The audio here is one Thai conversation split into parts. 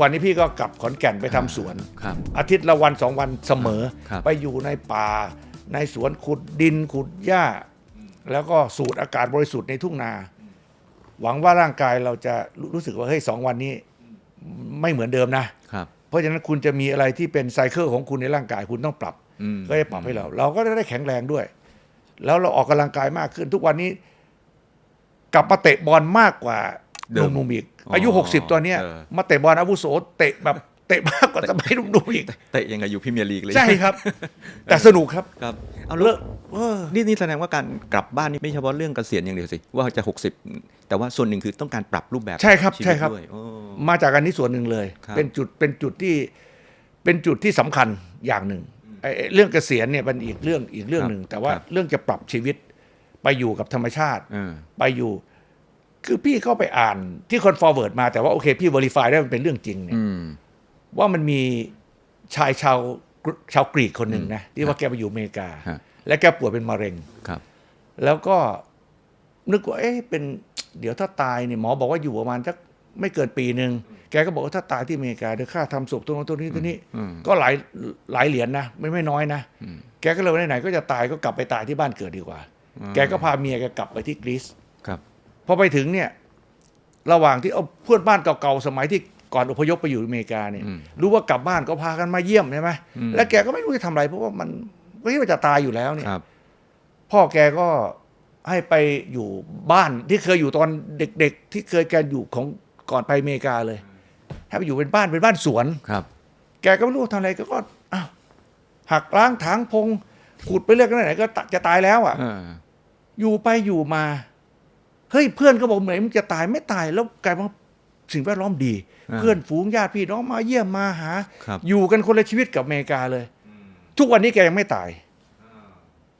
วันนี้พี่ก็กลับขอนแก่นไปทำสวน ครับ อาทิตย์ละวันสองวันเสมอ ครับ ไปอยู่ในป่า ในสวนขุดดินขุดหญ้า แล้วก็สูดอากาศบริสุทธิ์ในทุ่งนา หวังว่าร่างกายเราจะรู้รู้สึกว่าเฮ้ยสองวันนี้ไม่เหมือนเดิมนะ ครับ เพราะฉะนั้นคุณจะมีอะไรที่เป็นไซเคิลของคุณในร่างกายคุณต้องปรับ อืม ก็จะปรับให้เรา เราก็ได้แข็งแรงด้วย แล้วเราออกกำลังกายมากขึ้น ทุกวันนี้ กลับมาเตะบอลมากกว่าเดิ หมนุ่มๆอีกอ๋ออายุ 60 ตัวเนี้ยเออมาเตะบอลอาวุโสเตะแบบเตะมากกว่าสมัยหนุ่มๆอีกเตะยังไงอยู่พรีเมียร์ลีกเลยใช่ครับ แต่สนุกครับครับเอาเลิเลิกกเออนี่นี่แสดงว่าการกลับบ้านนี่ไม่เฉพาะเรื่องเกษียณอย่างเดียวสิว่าจะ 60 แต่ว่าส่วนหนึ่งคือต้องการปรับรูปแบบใช่ครับชีวิตใช่ครับด้วยโอ้มาจากอันนี้ส่วนหนึ่งเลยครับเป็นจุดเป็นจุดที่เป็นจุดที่สำคัญอย่างหนึ่งไอ้ไอ้เรื่องเกษียณเนี่ยเป็นอีกเรื่องอีกเรื่องหนึ่งแต่ว่าเรื่องจะปรับชีวิตไปอยู่กับธรรมชาติเออไปอยู่ คือพี่เข้าไปอ่านที่คน forward มาแต่ว่าโอเค พี่ verify ได้มันเป็นเรื่องจริงเนี่ยอืมว่ามันมีชายชาวกรชาวกรีกคนหนึ่งนะที่ว่าแกไปอยู่อเมริกาฮะและแกป่วยเป็นมะเร็งครับ แล้วก็นึกว่าเอ๊ะเป็นเดี๋ยวถ้าตายเนี่ยหมอบอกว่าอยู่ประมาณสักไม่เกินปีหนึ่งแกก็บอกว่าถ้าตายที่อเมริกาเดี๋ยวค่าทำศพตัวนั้นตัวนี้ตัวนี้อืมก็หลายหลายเหรียญนะไม่ไม่น้อยนะแกก็เลยว่าไหนๆก็จะตายก็กลับไปตายที่บ้านเกิดดีกว่า แกก็พาเมียแกกลับไปที่กรีซครับพ อไปถึงเนี่ย ระหว่างที่เอาเพื่อนบ้านเก่าๆสมัยที่ก่อนอพยพไปอยู่อเมริกาเนี่ยอืมรู้ว่ากลับบ้านก็พากันมาเยี่ยมใช่ไหมอืมแล้วแกก็ไม่รู้จะทำอะไร เพราะว่ามันก็คิดว่าจะตายอยู่แล้วเนี่ยครับพ่อแกก็ให้ไปอยู่บ้านที่เคยอยู่ตอนเด็ก ๆ ที่เคยแกอยู่ของก่อนไปอเมริกาเลยให้ไปอยู่เป็นบ้านเป็นบ้านสวนครับ แกก็ไม่รู้ทำอะไรก็ก็อ้าวหักล้างถางพงขุดไปเรื่อยๆไหนๆก็จะตายแล้วอะเอออยู่ไปอยู่มา เฮ้ยเพื่อนก็บอกเหมือนมึงจะตายไม่ตายแล้วกลายเป็นว่าสิ่งแวดล้อมดีอ่าเพื่อนฝูงญาติพี่น้องมาเยี่ยมมาหาครับอยู่กันคนละชีวิตกับอเมริกาเลย ทุกวันนี้แกยังไม่ตาย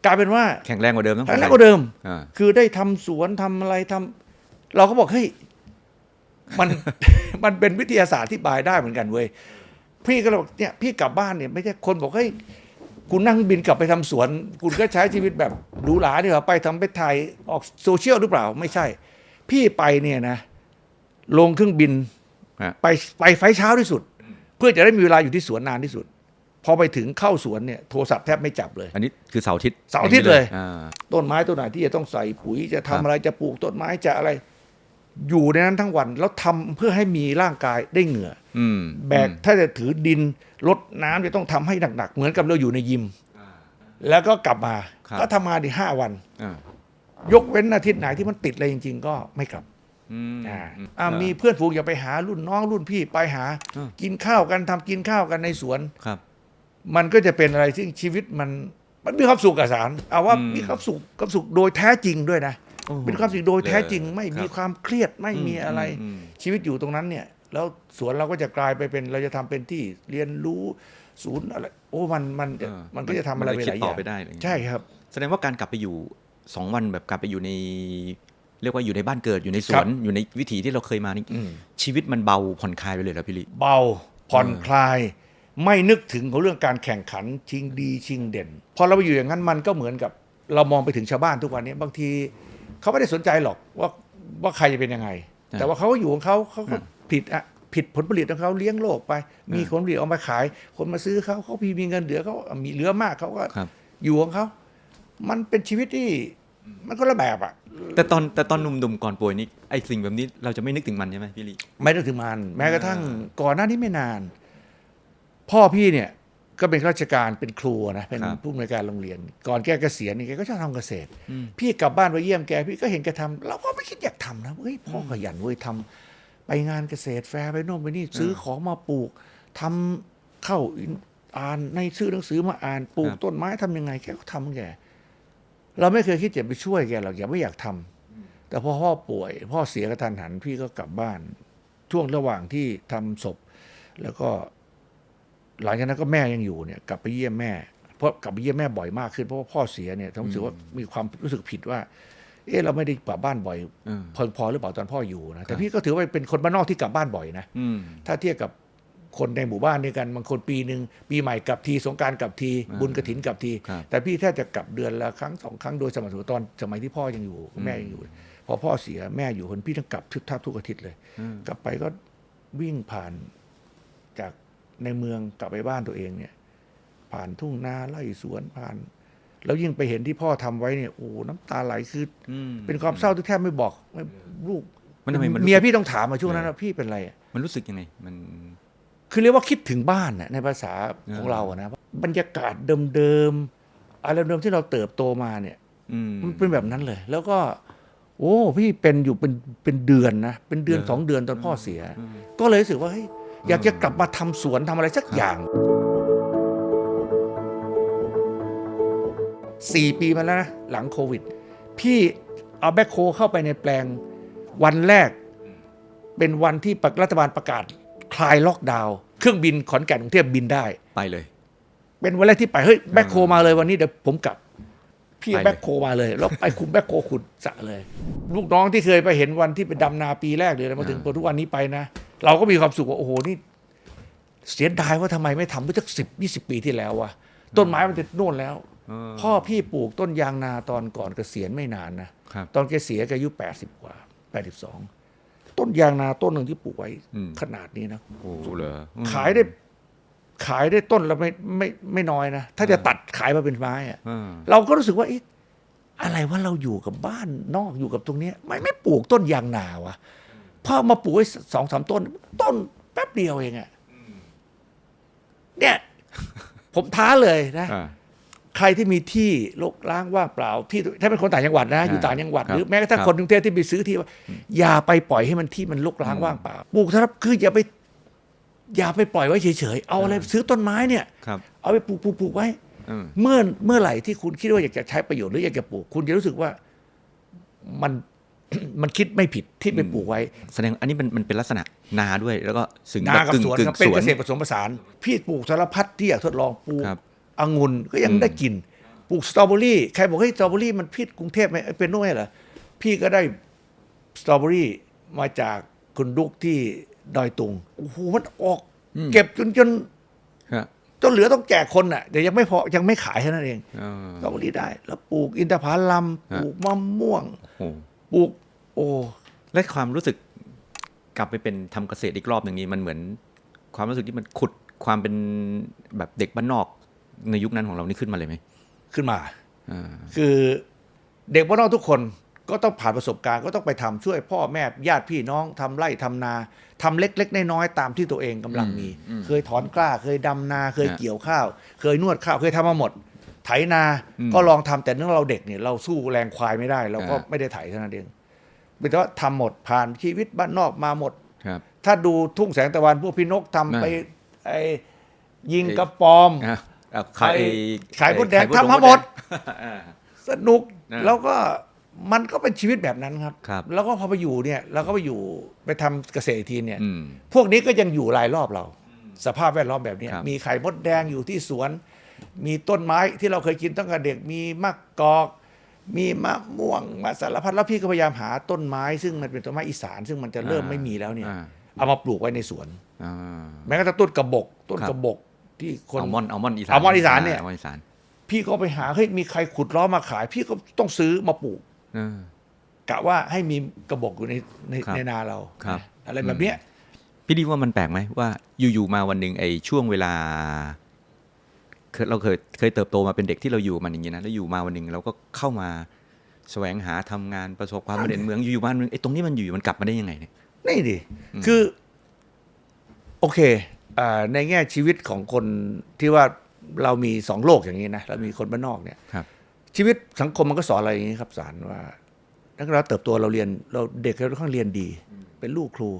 กลายเป็นว่าแข็งแรงกว่าเดิมต้องแข็งแรงกว่าเดิมอ่าคือได้ทำสวนทำอะไรทำเราก็บอกเฮ้ยมันมันเป็นวิทยาศาสตร์ที่บายได้เหมือนกันเว้ยพี่ก็เลยบอกเนี่ยพี่กลับบ้านเนี่ยไม่ใช่คนบอกเฮ้ย คุณนั่งบินกลับไปทำสวน คุณก็ใช้ชีวิตแบบหรูหราดีกว่าไปทำไปถ่ายออกโซเชียลหรือเปล่า ไม่ใช่ พี่ไปเนี่ยนะ ลงเครื่องบินฮะไปไปไฟล์เช้าที่สุด เพื่อจะได้มีเวลาอยู่ที่สวนนานที่สุด พอไปถึงเข้าสวนเนี่ยโทรศัพท์แทบไม่จับเลย อันนี้คือเสาร์อาทิตย์เสาร์อาทิตย์เลยอ่าต้นไม้ต้นไหนที่จะต้องใส่ปุ๋ยจะทำครับอะไรจะปลูกต้นไม้จะอะไร อยู่ในนั้นทั้งวันแล้วทำเพื่อให้มีร่างกายได้เหงื่ออืมอ แบกถ้าจะถือดินรดน้ำจะต้องทำให้หนักๆ เหมือนกับเราอยู่ในยิม แล้วก็กลับมาครับก็ทำงานอีกห้าวันอ่ายกเว้นอาทิตย์ไหนที่มันติดอะไรจริง ๆ ก็ไม่กลับอืมอ่าอือ่ามีเพื่อนฝูงอย่าไปหารุ่นน้องรุ่นพี่ไปหาอ่ากินข้าวกันทำกินข้าวกันในสวนครับ มันก็จะเป็นอะไรที่ชีวิตมันมันมีความสุขกับสารเอาว่าอืมมีความสุขความสุขโดยแท้จริงด้วยนะโอ้โหเป็นความสุขโดยแท้จริงไม่ครับมีความเครียดไม่มีอะไรอืมชีวิตอยู่ตรงนั้นเนี่ย แล้วสวนเราก็จะกลายไปเป็นเราจะทำเป็นที่เรียนรู้ศูนย์อะไรโอ้มันมันเออมันก็จะทำอะไรไปมันหจะลายคิดอต่อย่างไปได้อะไรอย่างเงี้ยใช่ครับ แสดงว่าการกลับไปอยู่สองวันแบบกลับไปอยู่ใน เรียกว่าอยู่ในบ้านเกิดอยู่ในสครัวนบอยู่ในวิถีที่เราเคยมานี่อืมชีวิตมันเบาผ่อนคลายไปเลยเหรอพี่ลิเบาผ่อนคลาย ไม่นึกถึงของเรื่องการแข่งขันชิงดีชิงเด่นพอเราไปอยู่อย่างนั้นมันก็เหมือนกับ เรามองไปถึงชาวบ้านทุกวันนี้บางทีเขาไม่ได้สนใจหรอกว่าว่าใครจะเป็นยังไงอ่าแต่ว่าเขาก็อยู่ของเขาเขาก็อ่า ผิดอะผิดผลผลิตของเขาเลี้ยงโลกไป มีผลผลิตเอามาขาย คนมาซื้อเขาเขาพีมีเงินเหลือเขามีเหลือมากเขาก็ครับอยู่ของเขา มันเป็นชีวิตที่มันก็ละแบบอะแต่ตอนแต่ตอนหนุ่มๆก่อนป่วยนี่ไอ้สิ่งแบบนี้เราจะไม่นึกถึงมันใช่ไหมพี่ลิไม่ต้องถึงมัน แม้กระทั่งอ่าก่อนหน้านี้ไม่นาน พ่อพี่เนี่ยก็เป็นข้าราชการเป็นครูนะเป็นครับผู้อำนวยการโรงเรียน ก่อนแกเกษียณนี่แกก็ชอบทำเกษตรอืมพี่กลับบ้านไปเยี่ยมแกพี่ก็เห็นแกทำเราก็ไม่คิดอยากทำนะเฮ้ยพ่อขยันเว้ยทำ ไปงานเกษตรแฟร์ไปโน่นไปนี่ซื้อของมาปลูกทำเข้าอ่านในซื้อหนังสือมาอ่านปลูกครับต้นไม้ทำยังไงแกก็ทำของแกเราไม่เคยคิดจะไปช่วยแกหรอกอย่าไม่อยากทำแต่พอพ่อป่วย พ่อเสียกระทันหันพี่ก็กลับบ้าน ช่วงระหว่างที่ทำศพ แล้วก็ หลังจากนั้นก็แม่ยังอยู่เนี่ย กลับไปเยี่ยมแม่เพราะกลับไปเยี่ยมแม่บ่อยมากขึ้นเพราะว่าพ่อเสียเนี่ยผมรู้สึกว่ามีความรู้สึกผิดว่า เออเราไม่ได้กลับบ้านบ่อยเออพอพอหรือเปล่าตอนพ่ออยู่นะครัแต่บพี่ก็ถือว่าเป็นคนบ้านนอกที่กลับบ้านบ่อยนะอืมถ้าเทียบกับคนในหมู่บ้านด้วยกันบางคนปีหนึ่งปีใหม่กลับทีสงกรารกลับทีอ่าบุญกระถินกลับทีครับแต่พี่แทบจะกลับเดือนละครั้งสองครั้งโดยสม่ำเสมอตอนสมัยที่พ่อยังอยู่แม่ยังอยู่ พอพ่อเสียแม่อยู่คนพี่ต้องกลับทุกทับทุกอาทิตย์เลยอืมกลับไปก็วิ่งผ่านจากในเมืองกลับไปบ้านตัวเองเนี่ย ผ่านทุ่งนาไร่สวนผ่าน แล้วยิ่งไปเห็นที่พ่อทำไว้เนี่ยโอ้น้ำตาไหลคืออืมเป็นความเศร้าที่แทบไม่บอกไม่ลูกมันทำไมมันรู้สึกเมียพี่ต้องถามมาช่วงนั้นว่าพี่เป็นอะไรอะมันรู้สึกยังไงมัน คือเรียกว่าคิดถึงบ้านน่ะในภาษาของอ่าเราอะนะบรรยากาศเดิมๆอะไรเดิมที่เราเติบโตมาเนี่ยอืมมันเป็นแบบนั้นเลย แล้วก็ โอ้พี่เป็นอยู่เป็นเป็นเดือนนะเป็นเดือนเออสองเดือนตอนพ่อเสียอืมก็เลยรู้สึกว่าเฮ้ยอยากจะกลับมาทำสวนทำอะไรสักอย่าง สี่ปีมาแล้วนะ หลังโควิด พี่เอาแบคโคเข้าไปในแปลงวันแรก เป็นวันที่รัฐบาลประกาศคลายล็อกดาวน์เครื่องบินขอนแก่นกรุงเทพบินได้ ไปเลย เป็นวันแรกที่ไปเฮ้ยแบคโคมาเลยวันนี้เดี๋ยวผมกลับพี่ไปเลยแบคโคมาเลย แล้วไปคุมแบคโคขุดสระเลย ลูกน้องที่เคยไปเห็นวันที่ไปดำนาปีแรกเลยนะมาถึงพอทุกวันนี้ไปนะ เราก็มีความสุขว่าโอ้โหนี่ เสียดายว่าทำไมไม่ทำเมื่อสักสิบยี่สิบปีที่แล้ววะต้นไม้มันจะโน่นแล้วเออ พ่อพี่ปลูกต้นยางนาตอนก่อนเกษียณไม่นานนะครับตอนแกเสียแกอายุแปดสิบกว่าแปดสิบสองต้นยางนาต้นหนึ่งที่ปลูกไว้อืมขนาดนี้นะโอ้เหรออืมขายได้ขายได้ต้นละไม่ไม่ไม่น้อยนะ ถ้าจะตัดขายมาเป็นไม้อะเออเราก็รู้สึกว่าเอ๊ะอะไรว่าเราอยู่กับบ้านนอกอยู่กับตรงเนี้ยไม่ไม่ปลูกต้นยางนาวะพ่อมาปลูกไว้สองสามต้น ต้นแป๊บเดียวเองอะเนี่ย ผมท้าเลยนะอ่า ใครที่มีที่ลกล้างว่างเปล่าที่ถ้าเป็นคนต่างจังหวัดนะอยู่ต่างจังหวัดครับหรือแม้กระทั่งครับคนกรุงเทพที่ไปซื้อที่ว่าอย่าไปปล่อยให้มันที่มันลกล้างว่างเปล่าปลูกนะครับคืออย่าไป อย่าไปปล่อยไว้เฉยๆเอาอะไรซื้อต้นไม้เนี่ยครับเอาไปปลูกปลูกปลูกไว้อืมเมื่อเมื่อไหร่ที่คุณคิดว่าอยากจะใช้ประโยชน์หรืออยากจะปลูก คุณจะรู้สึกว่ามันมันคิดไม่ผิดที่ไปปลูกไว้ แสดงอันนี้มันมันเป็นลักษณะนาด้วย แล้วก็สึงนาแบบกับกึ่งสวนกึ่ครับงเป็นสวเกนษตรผสมผสาน พี่ปลูกสารพัดที่อยากทดลองปลูกครับ องุ่นก็ยังอืมได้กินปลูกสตรอเบอรี่ใครบอกเฮ้ยสตรอเบอรี่มันพิษกรุงเทพไหมเอ้ยเป็นด้วยเหรอพี่ก็ได้สตรอเบอรี่มาจากคุณดุกที่ดอยตุงโอ้โหมันออก เก็บจนจนครับจนเหลือต้องแจกคนอะแต่ยังไม่พอยังไม่ขายแค่นั้นเองเออสตรอเบอรี่ได้ แล้วปลูกอินทผลัมปฮะลูกมะม่วงโอ้ปลูก โอ้และความรู้สึกกลับไปเป็นทำเกษตรอีกรอบหนึ่งนี้มันเหมือน ความรู้สึกที่มันขุดความเป็นแบบเด็กบ้านนอก ในยุคนั้นของเรานี่ขึ้นมาเลยไหมขึ้นมาอ่าคือเด็กบ้านนอกทุกคนก็ต้องผ่านประสบการณ์ก็ต้องไปทำช่วยพ่อแม่ญาติพี่น้องทำไร่ทำนาทำเล็กๆน้อยๆตามที่ตัวเองกำลังมี เคยถอนกล้าเคยดำนาเคยเกี่ยวข้าว เคยนวดข้าวเคยทำมาหมด ไถนาก็ลองทำแต่เนื่องเราเด็กเนี่ยเราสู้แรงควายไม่ได้เราก็ไม่ได้ไถเท่านั้นเองเป็นว่าทำหมดผ่านชีวิตบ้านนอกมาหมดครับถ้าดูทุ่งแสงตะวันพวกพี่นกทำไปอ่าไอ้ยิงกระปอม อะอะขายไอ้ขายมดแดงไข่ทำมาหมดอ่าสนุกอ่าแล้วก็มันก็เป็นชีวิตแบบนั้นครับครับแล้วก็พอไปอยู่เนี่ยเราก็ไปอยู่ไปทำเกษตรอีกทีเนี่ยอืมพวกนี้ก็ยังอยู่รายรอบเรา สภาพแวดล้อมแบบเนี้ยครับมีไข่มดแดงอยู่ที่สวน มีต้นไม้ที่เราเคยกินตั้งแต่เด็กมีมะกอก มีมะม่วงมาสารพัดแล้วพี่ก็พยายามหาต้นไม้ ซึ่งมันเป็นต้นไม้อีสาน ซึ่งมันจะเริ่มไม่มีแล้วเนี่ยอ่าเอามาปลูกไว้ในสวนอ่าแม้กระทั่งต้นกระบอกต้นครับกระบอก ที่คนอัลมอนด์อัลมอนด์อีสานอัลมอนด์อีสานเนี่ย อัลมอนด์อีสานพี่ก็ไปหาเฮ้ยมีใครขุดล้อมาขาย พี่ก็ต้องซื้อมาปลูกเออ กะว่าให้มีกระบอกอยู่ในในครับในนาเราครับ อะไรแบบเนี้ยพี่ดีว่ามันแปลกไหมว่าอยู่ๆมาวันหนึ่งไอ้ช่วงเวลาเคยเราเคยเคยเติบโตมาเป็นเด็กที่เราอยู่มันอย่างนี้นะแล้วอยู่มาวันหนึ่งเราก็เข้ามาแสวงหาทำงานประสบความสำเร็จในเมืองอยู่ๆมาวันหนึงไอ้ตรงนี้มันอยู่ๆมันกลับมาได้ยังไงเนี่ย นี่ดิคือ โอเคอ่า ในแง่ชีวิตของคนที่ว่าเรามีสองโลกอย่างนี้นะเรามีคนบ้านนอกเนี่ยครับชีวิตสังคมมันก็สอนอะไรอย่างนี้ครับสารว่านักเราเติบโตเราเรียนเราเด็กเราค่อนข้างเรียนดี เป็นลูกครู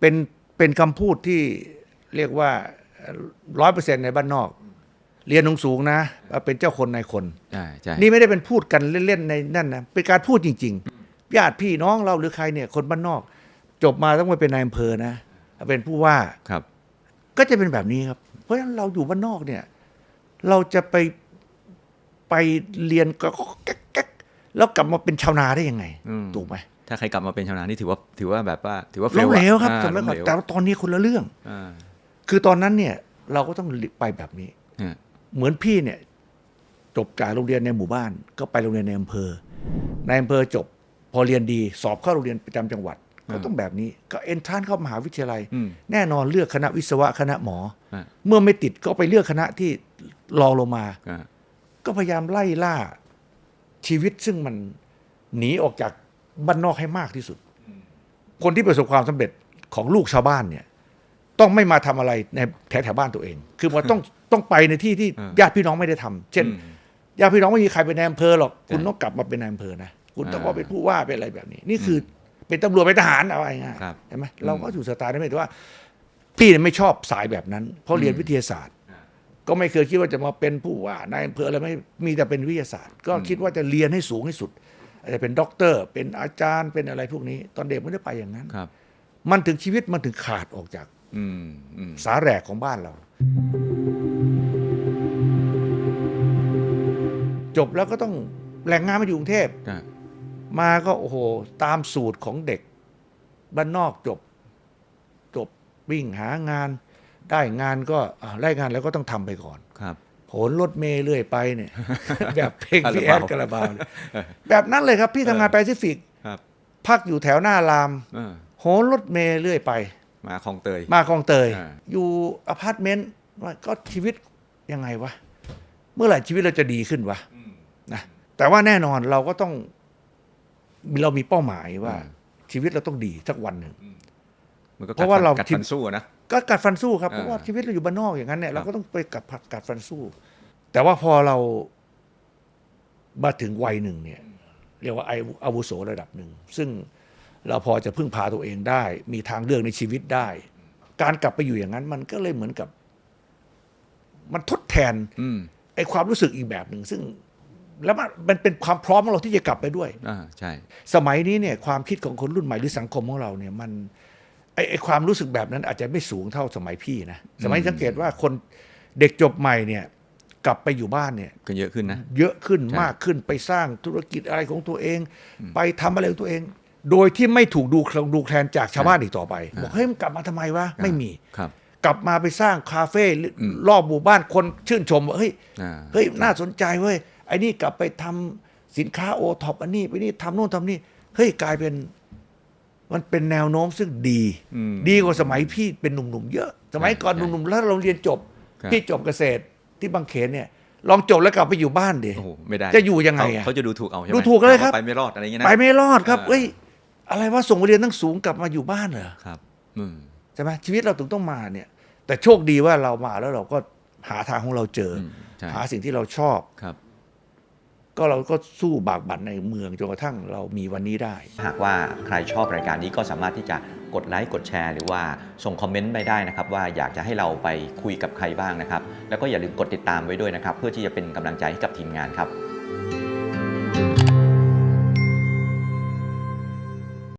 เป็นเป็นคำพูดที่เรียกว่าร้อยเปอร์เซ็นในบ้านนอก เรียนสูงๆนะเป็นเจ้าคนนายคนใช่ใช่นี่ไม่ได้เป็นพูดกันเล่นๆในนั่นนะเป็นการพูดจริง ๆ ญาติพี่น้องเราหรือใครเนี่ยคนบ้านนอก จบมาต้องไปเป็นนายอำเภอนะเป็นผู้ว่าครับ ก็จะเป็นแบบนี้ครับ เพราะฉะนั้นเราอยู่บ้านนอกเนี่ย เราจะไปไปเรียนก็แก๊กแก๊กแล้วกลับมาเป็นชาวนาได้ยังไงอืมถูกไหมถ้าใครกลับมาเป็นชาวนานี่ถือว่าถือว่าแบบว่า ถือว่าล้มเหลวครับอ่าสมัยก่อนล้มเหลวแต่ว่าตอนนี้คนละเรื่องอ่าคือตอนนั้นเนี่ย เราก็ต้องไปแบบนี้อ่าเหมือนพี่เนี่ย จบจากโรงเรียนในหมู่บ้าน ก็ไปโรงเรียนในอำเภอในอำเภอจบ พอเรียนดี สอบเข้าโรงเรียนประจำจังหวัด ก็ต้องแบบนี้ก็เอนทรานเข้ามหาวิทยาลัยอืมแน่นอนเลือกคณะวิศวะคณะหมออะเมื่อไม่ติดก็ไปเลือกคณะที่รองลงมาอ่าก็พยายามไล่ล่าชีวิตซึ่งมันหนีออกจากบ้านนอกให้มากที่สุด คนที่ประสบความสำเร็จของลูกชาวบ้านเนี่ย ต้องไม่มาทำอะไรในแถวแถวบ้านตัวเอง คือว่าต้องต้องไปในที่ที่ญาติพี่น้องไม่ได้ทำเช่นอืมญาติพี่น้องไม่มีใครเป็นนายอำเภอหรอกคุณใช่ต้องกลับมาเป็นนายอำเภอนะคุณต้องอ่ามาเป็นผู้ว่าเป็นอะไรแบบนี้ นี่คือ เป็นตำรวจเป็นทหารเอาง่ายครับๆเห็นไหมเราก็อยู่สไตล์นั้นแต่ว่า พี่เนี่ยไม่ชอบสายแบบนั้น เพราะเรียนวิทยาศาสตร์ ก็ไม่เคยคิดว่าจะมาเป็นผู้ว่านายอำเภออะไรไม่มีแต่เป็นวิทยาศาสตร์ ก็คิดว่าจะเรียนให้สูงที่สุดอาจจะเป็นด็อกเตอร์ เป็นอาจารย์เป็นอะไรพวกนี้ ตอนเด็กไม่ได้ไปอย่างนั้นครับ มันถึงชีวิตมันถึงขาดออกจากอืมอืมสาแหรกของบ้านเรา จบแล้วก็ต้องแหล่งงานมาอยู่กรุงเทพ อ่า มาก็โอ้โหตามสูตรของเด็กบ้านนอกจบจบวิ่งหางาน ได้งานก็อ่าได้งานแล้วก็ต้องทำไปก่อนครับโผนรถเมย์เรื่อยไปเนี่ย แบบเพลงพี่แอคาราบาวดกระบาวเนี่ยแบบนั้นเลยครับ พี่ทำงานแปซิฟิกครับพักอยู่แถวหน้ารามอ่าโหนรถเมย์เรื่อยไป มาคลองเตย มาคลองเตยอ่าอยู่อพาร์ตเมนต์ว่าก็ชีวิตยังไงวะ เมื่อไหร่ชีวิตเราจะดีขึ้นวะนะแต่ว่าแน่นอนเราก็ต้อง เรามีเป้าหมายว่า ชีวิตเราต้องดีสักวันหนึ่งมันก็เพราะว่าเรากัดฟันสู้อะนะก็กัดฟันสู้ครับอ่าเพราะว่าชีวิตเราอยู่บ้านนอกอย่างนั้นเนี่ยครัเราบก็ต้องไปกัดผัดกัดฟันสู้ แต่ว่าพอเรามาถึงวัยหนึ่งเนี่ย เรียกว่าอายุอาวุโสระดับหนึ่ง ซึ่งเราพอจะพึ่งพาตัวเองได้ มีทางเลือกในชีวิตได้ การกลับไปอยู่อย่างนั้น มันก็เลยเหมือนกับ มันทดแทนอืมไอ้ความรู้สึกอีกแบบหนึ่งซึ่ง แล้วมันมันเป็นความพร้อมของเราที่จะกลับไปด้วยอ่าใช่ สมัยนี้เนี่ยความคิดของคนรุ่นใหม่หรือสังคมของเราเนี่ยมันไอไอความรู้สึกแบบนั้นอาจจะไม่สูงเท่าสมัยพี่นะสมัยสังเกตว่าคนเด็กจบใหม่เนี่ยกลับไปอยู่บ้านเนี่ยก็เยอะขึ้นนะ เยอะขึ้นใช่มากขึ้นไปสร้างธุรกิจอะไรของตัวเอง ไปทำอะไรของตัวเอง โดยที่ไม่ถูกดูดูแคลนจากชาวบ้านอีกต่อไป บอกเฮ้ยมันกลับมาทำไมวะไม่มี ครับ กลับมาไปสร้างคาเฟ่รอบหมู่บ้านคนชื่นชมว่าเฮ้ยอ่า เฮ้ยน่าสนใจเว้ย ไอ้นี่กลับไปทำสินค้าโอท็อปอันนี้ไปนี่ทำโน่นทำนี่เฮ้ยกลายเป็น มันเป็นแนวโน้มซึ่งดีอืมดีกว่าสมัยพี่เป็นหนุ่มๆเยอะ สมัยก่อนใช่หนุ่มๆแล้วเราเรียนจบครับพี่จบเกษตรที่บางเขนเนี่ยลองจบแล้วกลับไปอยู่บ้านดิโอ้โหไม่ได้ จะอยู่ยังไงอะเขาเขาจะดูถูกเอาใช่ไหมดูถูกเลยครับ ไปไม่รอดอะไรอย่างเงี้ยนะไปไม่รอดครับอ่าเอ้ย อะไรว่าส่งไปเรียนตั้งสูงกลับมาอยู่บ้านเหรอครับอืมใช่ไหมชีวิตเราถึงต้องมาเนี่ย แต่โชคดีว่าเรามาแล้วเราก็หาทางของเราเจออมใช่หาสิ่งที่เราชอบครับ ก็เราก็สู้บากบั่นในเมืองจนกระทั่งเรามีวันนี้ได้ หากว่าใครชอบรายการนี้ก็สามารถที่จะกดไลค์กดแชร์ หรือว่าส่งคอมเมนต์ไปได้นะครับ ว่าอยากจะให้เราไปคุยกับใครบ้างนะครับ แล้วก็อย่าลืมกดติดตามไว้ด้วยนะครับ เพื่อที่จะเป็นกำลังใจให้กับทีมงานครับ